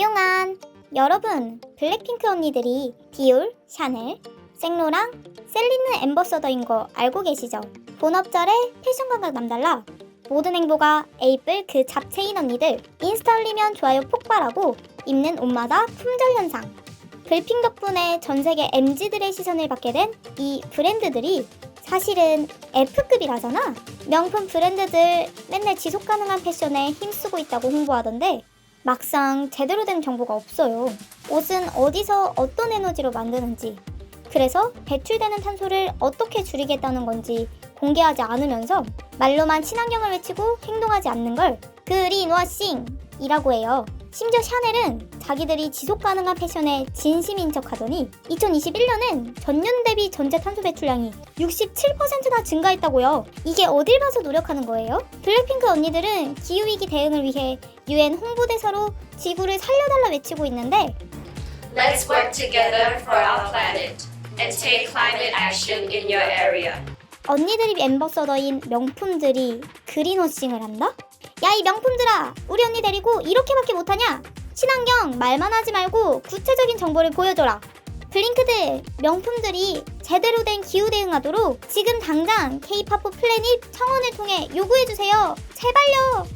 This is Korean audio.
용안 여러분 블랙핑크 언니들이 디올, 샤넬, 생로랑 셀리는 엠버서더인 거 알고 계시죠? 본업절에 패션 감각 남달라 모든 행보가 에이플 그 잡채인 언니들 인스타 올리면 좋아요 폭발하고 입는 옷마다 품절 현상 블핑 덕분에 전 세계 MZ들의 시선을 받게 된 이 브랜드들이 사실은 F급이라잖아 명품 브랜드들 맨날 지속 가능한 패션에 힘쓰고 있다고 홍보하던데 막상 제대로 된 정보가 없어요. 옷은 어디서 어떤 에너지로 만드는지, 그래서 배출되는 탄소를 어떻게 줄이겠다는 건지 공개하지 않으면서 말로만 친환경을 외치고 행동하지 않는 걸 그린워싱이라고 해요. 심지어 샤넬은 자기들이 지속 가능한 패션에 진심인 척 하더니 2021년엔 전년 대비 전체 탄소 배출량이 67%나 증가했다고요. 이게 어딜 봐서 노력하는 거예요? 블랙핑크 언니들은 기후위기 대응을 위해 유엔 홍보대사로 지구를 살려달라 외치고 있는데 Let's work together for our planet and take climate action in your area. 언니들이 엠버서더인 명품들이 그린워싱을 한다? 야 이 명품들아 우리 언니 데리고 이렇게밖에 못하냐? 친환경 말만 하지 말고 구체적인 정보를 보여줘라. 블링크들 명품들이 제대로 된 기후 대응하도록 지금 당장 K-팝 플래닛 청원을 통해 요구해주세요. 제발요